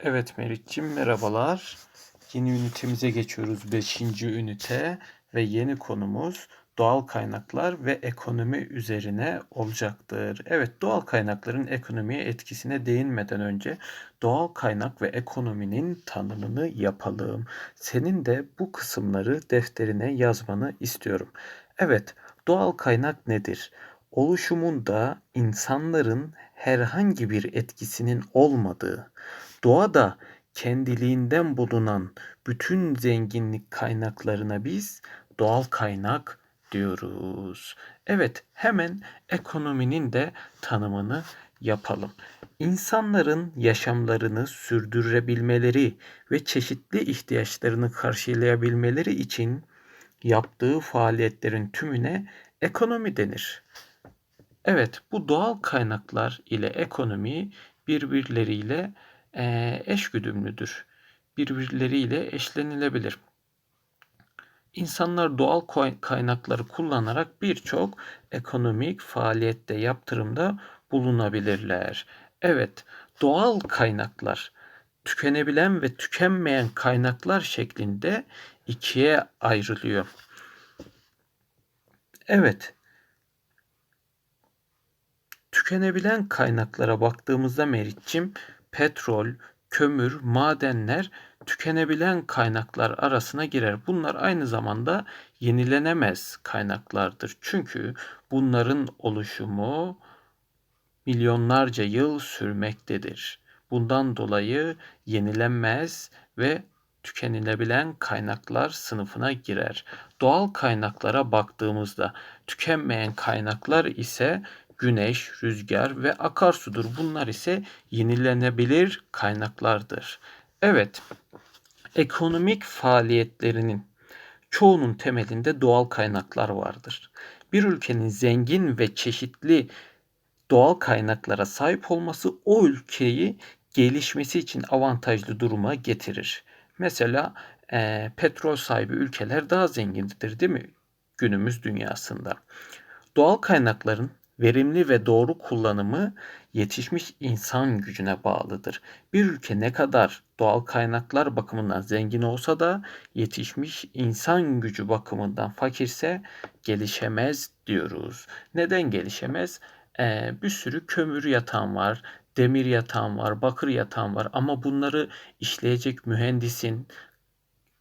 Evet Meriç'cim merhabalar. Yeni ünitemize geçiyoruz. Beşinci ünite ve yeni konumuz doğal kaynaklar ve ekonomi üzerine olacaktır. Evet doğal kaynakların ekonomiye etkisine değinmeden önce doğal kaynak ve ekonominin tanımını yapalım. Senin de bu kısımları defterine yazmanı istiyorum. Evet doğal kaynak nedir? Oluşumunda insanların herhangi bir etkisinin olmadığı, doğada kendiliğinden bulunan bütün zenginlik kaynaklarına biz doğal kaynak diyoruz. Evet, hemen ekonominin de tanımını yapalım. İnsanların yaşamlarını sürdürebilmeleri ve çeşitli ihtiyaçlarını karşılayabilmeleri için yaptığı faaliyetlerin tümüne ekonomi denir. Evet, bu doğal kaynaklar ile ekonomi birbirleriyle eşgüdümlüdür. Birbirleriyle eşlenilebilir. İnsanlar doğal kaynakları kullanarak birçok ekonomik faaliyette, yaptırımda bulunabilirler. Evet, doğal kaynaklar tükenebilen ve tükenmeyen kaynaklar şeklinde ikiye ayrılıyor. Evet, tükenebilen kaynaklara baktığımızda Meriç'cim petrol, kömür, madenler tükenebilen kaynaklar arasına girer. Bunlar aynı zamanda yenilenemez kaynaklardır. Çünkü bunların oluşumu milyonlarca yıl sürmektedir. Bundan dolayı yenilenmez ve tükenilebilen kaynaklar sınıfına girer. Doğal kaynaklara baktığımızda tükenmeyen kaynaklar ise güneş, rüzgar ve akarsudur. Bunlar ise yenilenebilir kaynaklardır. Evet, ekonomik faaliyetlerinin çoğunun temelinde doğal kaynaklar vardır. Bir ülkenin zengin ve çeşitli doğal kaynaklara sahip olması o ülkeyi gelişmesi için avantajlı duruma getirir. Mesela e, petrol sahibi ülkeler daha zengindir değil mi? Günümüz dünyasında. Doğal kaynakların verimli ve doğru kullanımı yetişmiş insan gücüne bağlıdır. Bir ülke ne kadar doğal kaynaklar bakımından zengin olsa da yetişmiş insan gücü bakımından fakirse gelişemez diyoruz. Neden gelişemez? Ee, bir sürü kömür yatağım var, demir yatağım var, bakır yatağım var ama bunları işleyecek mühendisin,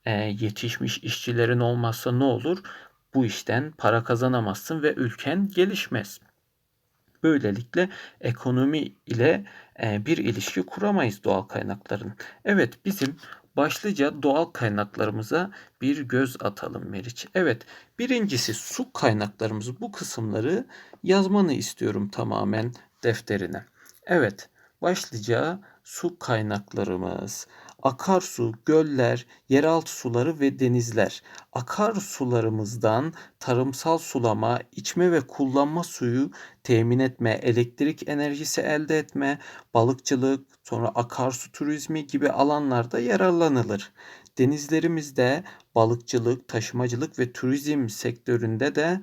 e, yetişmiş işçilerin olmazsa ne olur? Bu işten para kazanamazsın ve ülken gelişmez. Böylelikle ekonomi ile bir ilişki kuramayız doğal kaynakların. Evet bizim başlıca doğal kaynaklarımıza bir göz atalım Meriç. Evet birincisi su kaynaklarımızı bu kısımları yazmanı istiyorum tamamen defterine. Evet başlıca su kaynaklarımız akarsu, göller, yeraltı suları ve denizler. Akarsularımızdan tarımsal sulama, içme ve kullanma suyu temin etme, elektrik enerjisi elde etme, balıkçılık, sonra akarsu turizmi gibi alanlarda yararlanılır. Denizlerimizde balıkçılık, taşımacılık ve turizm sektöründe de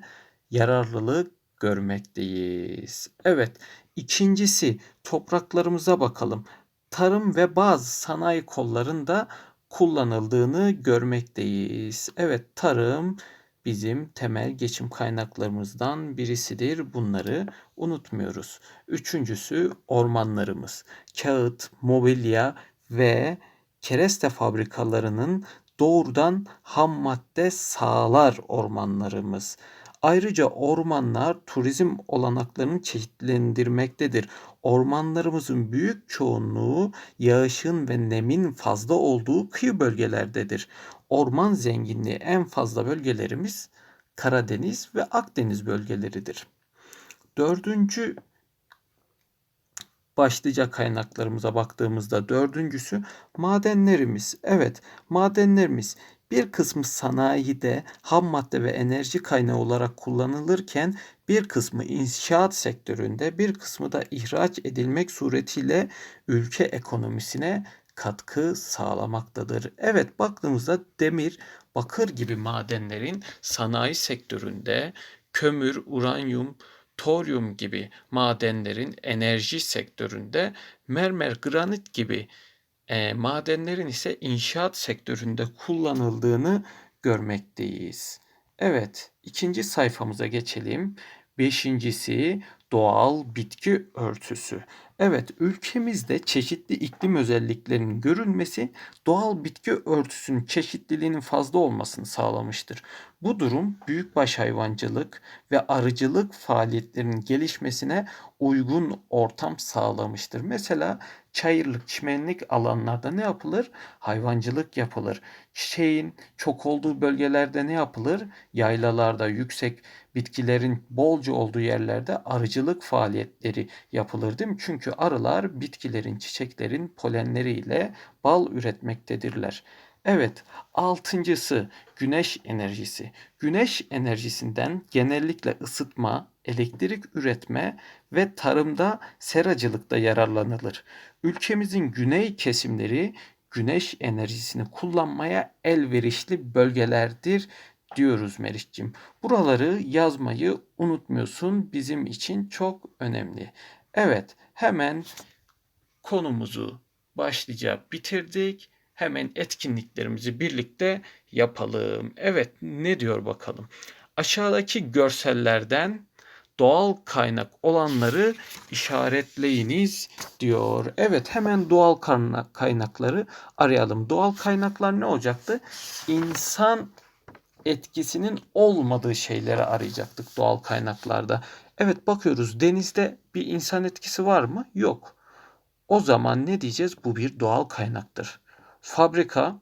yararlılık görmekteyiz. Evet, ikincisi topraklarımıza bakalım tarım ve bazı sanayi kollarında kullanıldığını görmekteyiz. Evet tarım bizim temel geçim kaynaklarımızdan birisidir. Bunları unutmuyoruz. Üçüncüsü ormanlarımız. Kağıt, mobilya ve kereste fabrikalarının doğrudan ham madde sağlar ormanlarımız. Ayrıca ormanlar turizm olanaklarını çeşitlendirmektedir. Ormanlarımızın büyük çoğunluğu yağışın ve nemin fazla olduğu kıyı bölgelerdedir. Orman zenginliği en fazla bölgelerimiz Karadeniz ve Akdeniz bölgeleridir. Dördüncü başlıca kaynaklarımıza baktığımızda dördüncüsü madenlerimiz. Evet madenlerimiz bir kısmı sanayide ham madde ve enerji kaynağı olarak kullanılırken bir kısmı inşaat sektöründe bir kısmı da ihraç edilmek suretiyle ülke ekonomisine katkı sağlamaktadır. Evet baktığımızda demir, bakır gibi madenlerin sanayi sektöründe kömür, uranyum, toryum gibi madenlerin enerji sektöründe mermer, granit gibi e, madenlerin ise inşaat sektöründe kullanıldığını görmekteyiz. Evet, ikinci sayfamıza geçelim. Beşincisi doğal bitki örtüsü. Evet, ülkemizde çeşitli iklim özelliklerinin görülmesi doğal bitki örtüsünün çeşitliliğinin fazla olmasını sağlamıştır. Bu durum büyükbaş hayvancılık ve arıcılık faaliyetlerinin gelişmesine uygun ortam sağlamıştır. Mesela çayırlık, çimenlik alanlarda ne yapılır? Hayvancılık yapılır. Çiçeğin çok olduğu bölgelerde ne yapılır? Yaylalarda, yüksek bitkilerin bolca olduğu yerlerde arıcılık faaliyetleri yapılır değil mi? Çünkü arılar bitkilerin, çiçeklerin polenleriyle bal üretmektedirler. Evet, altıncısı güneş enerjisi. Güneş enerjisinden genellikle ısıtma, elektrik üretme ve tarımda seracılıkta yararlanılır. Ülkemizin güney kesimleri güneş enerjisini kullanmaya elverişli bölgelerdir diyoruz Meriç'cim. Buraları yazmayı unutmuyorsun. Bizim için çok önemli. Evet, hemen konumuzu başlıca bitirdik. Hemen etkinliklerimizi birlikte yapalım. Evet, ne diyor bakalım. Aşağıdaki görsellerden doğal kaynak olanları işaretleyiniz diyor. Evet hemen doğal kaynakları arayalım. Doğal kaynaklar ne olacaktı? İnsan etkisinin olmadığı şeyleri arayacaktık doğal kaynaklarda. Evet bakıyoruz denizde bir insan etkisi var mı? Yok. O zaman ne diyeceğiz? Bu bir doğal kaynaktır. Fabrika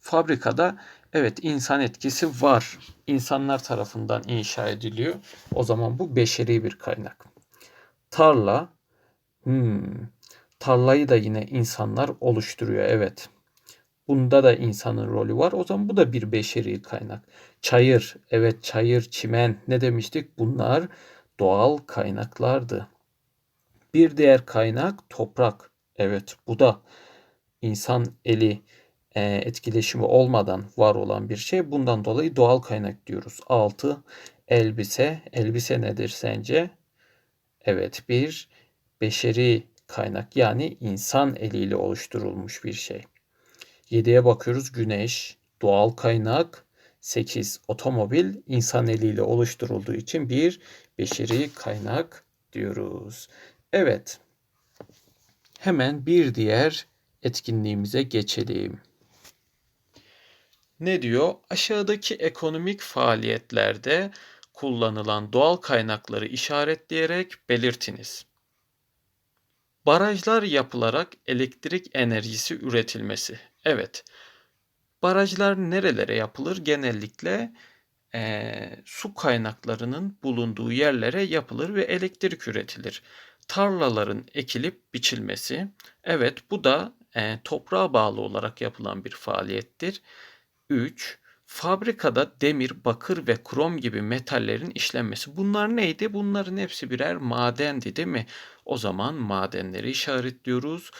fabrikada evet insan etkisi var. İnsanlar tarafından inşa ediliyor. O zaman bu beşeri bir kaynak. Tarla hmm, tarlayı da yine insanlar oluşturuyor evet. Bunda da insanın rolü var. O zaman bu da bir beşeri kaynak. Çayır, evet çayır, çimen ne demiştik? Bunlar doğal kaynaklardı. Bir diğer kaynak toprak. Evet bu da insan eli e, etkileşimi olmadan var olan bir şey. Bundan dolayı doğal kaynak diyoruz. 6. Elbise. Elbise nedir sence? Evet bir beşeri kaynak yani insan eliyle oluşturulmuş bir şey. 7'ye bakıyoruz güneş, doğal kaynak. 8 otomobil insan eliyle oluşturulduğu için bir beşeri kaynak diyoruz. Evet. Hemen bir diğer etkinliğimize geçelim. Ne diyor? Aşağıdaki ekonomik faaliyetlerde kullanılan doğal kaynakları işaretleyerek belirtiniz. Barajlar yapılarak elektrik enerjisi üretilmesi. Evet. Barajlar nerelere yapılır? Genellikle e, su kaynaklarının bulunduğu yerlere yapılır ve elektrik üretilir. Tarlaların ekilip biçilmesi. Evet bu da e, toprağa bağlı olarak yapılan bir faaliyettir. 3. Fabrikada demir, bakır ve krom gibi metallerin işlenmesi. Bunlar neydi? Bunların hepsi birer madendi değil mi? O zaman madenleri işaretliyoruz.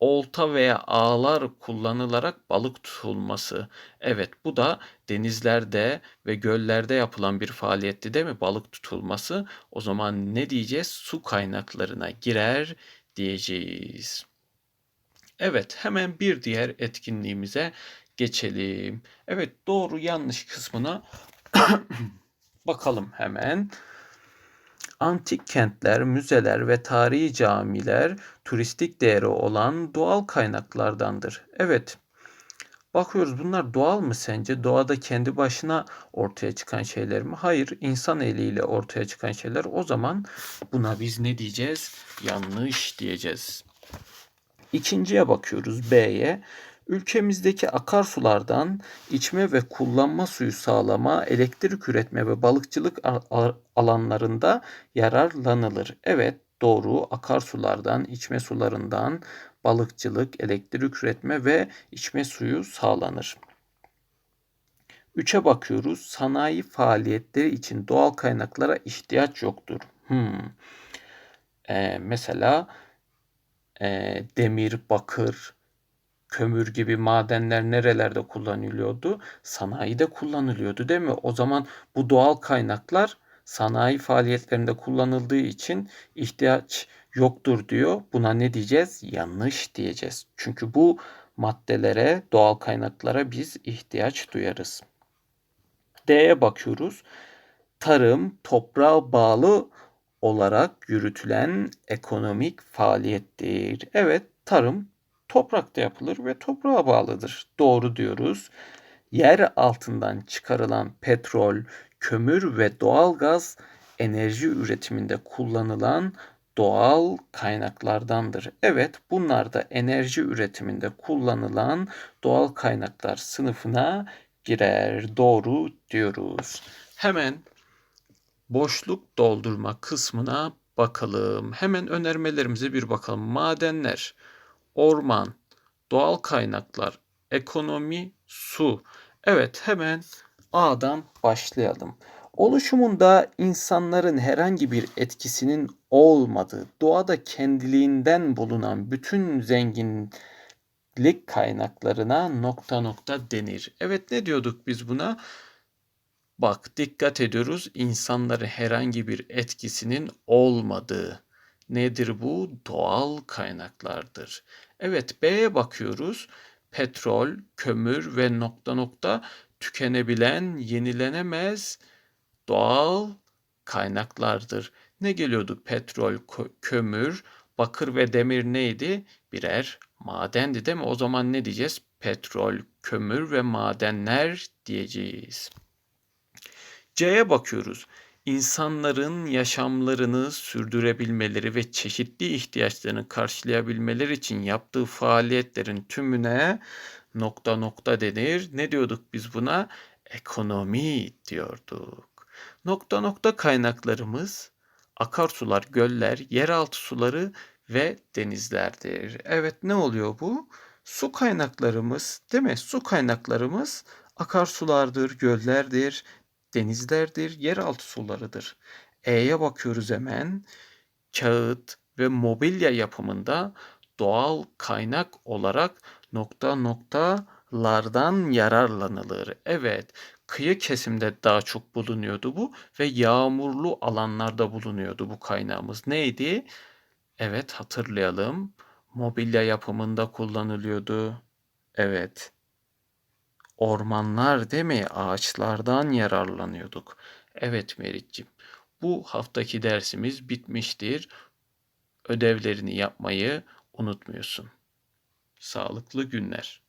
Olta veya ağlar kullanılarak balık tutulması. Evet bu da denizlerde ve göllerde yapılan bir faaliyetti değil mi? Balık tutulması. O zaman ne diyeceğiz? Su kaynaklarına girer diyeceğiz. Evet hemen bir diğer etkinliğimize geçelim. Evet doğru yanlış kısmına bakalım hemen. Antik kentler, müzeler ve tarihi camiler turistik değeri olan doğal kaynaklardandır. Evet. Bakıyoruz bunlar doğal mı sence? Doğada kendi başına ortaya çıkan şeyler mi? Hayır, insan eliyle ortaya çıkan şeyler. O zaman buna biz ne diyeceğiz? Yanlış diyeceğiz. İkinciye bakıyoruz B'ye. Ülkemizdeki akarsulardan içme ve kullanma suyu sağlama, elektrik üretme ve balıkçılık alanlarında yararlanılır. Evet, doğru. Akarsulardan, içme sularından balıkçılık, elektrik üretme ve içme suyu sağlanır. Üçe bakıyoruz. Sanayi faaliyetleri için doğal kaynaklara ihtiyaç yoktur. Hmm. Ee, mesela e, demir, bakır, kömür gibi madenler nerelerde kullanılıyordu? Sanayide kullanılıyordu değil mi? O zaman bu doğal kaynaklar sanayi faaliyetlerinde kullanıldığı için ihtiyaç yoktur diyor. Buna ne diyeceğiz? Yanlış diyeceğiz. Çünkü bu maddelere, doğal kaynaklara biz ihtiyaç duyarız. D'ye bakıyoruz. Tarım toprağa bağlı olarak yürütülen ekonomik faaliyettir. Evet, tarım toprakta yapılır ve toprağa bağlıdır. Doğru diyoruz. Yer altından çıkarılan petrol, kömür ve doğalgaz enerji üretiminde kullanılan doğal kaynaklardandır. Evet, bunlar da enerji üretiminde kullanılan doğal kaynaklar sınıfına girer. Doğru diyoruz. Hemen boşluk doldurma kısmına bakalım. Hemen önermelerimize bir bakalım. Madenler, orman, doğal kaynaklar, ekonomi, su. Evet, hemen A'dan başlayalım. Oluşumunda insanların herhangi bir etkisinin olmadığı, doğada kendiliğinden bulunan bütün zenginlik kaynaklarına nokta nokta denir. Evet ne diyorduk biz buna? Bak dikkat ediyoruz insanların herhangi bir etkisinin olmadığı. Nedir bu? Doğal kaynaklardır. Evet B'ye bakıyoruz. Petrol, kömür ve nokta nokta tükenebilen, yenilenemez doğal kaynaklardır. Ne geliyordu? Petrol, kömür, bakır ve demir neydi? Birer madendi değil mi? O zaman ne diyeceğiz? Petrol, kömür ve madenler diyeceğiz. C'ye bakıyoruz. İnsanların yaşamlarını sürdürebilmeleri ve çeşitli ihtiyaçlarını karşılayabilmeleri için yaptığı faaliyetlerin tümüne nokta nokta denir. Ne diyorduk biz buna? Ekonomi diyorduk. Nokta nokta kaynaklarımız akarsular, göller, yeraltı suları ve denizlerdir. Evet ne oluyor bu? Su kaynaklarımız değil mi? Su kaynaklarımız akarsulardır, göllerdir, denizlerdir, yeraltı sularıdır. E'ye bakıyoruz hemen. Kağıt ve mobilya yapımında doğal kaynak olarak nokta noktalardan yararlanılır. Evet, kıyı kesimde daha çok bulunuyordu bu ve yağmurlu alanlarda bulunuyordu bu kaynağımız. Neydi? Evet, hatırlayalım. Mobilya yapımında kullanılıyordu. Evet. Ormanlar değil mi? Ağaçlardan yararlanıyorduk. Evet Meriç'ciğim. Bu haftaki dersimiz bitmiştir. Ödevlerini yapmayı unutmuyorsun. Sağlıklı günler.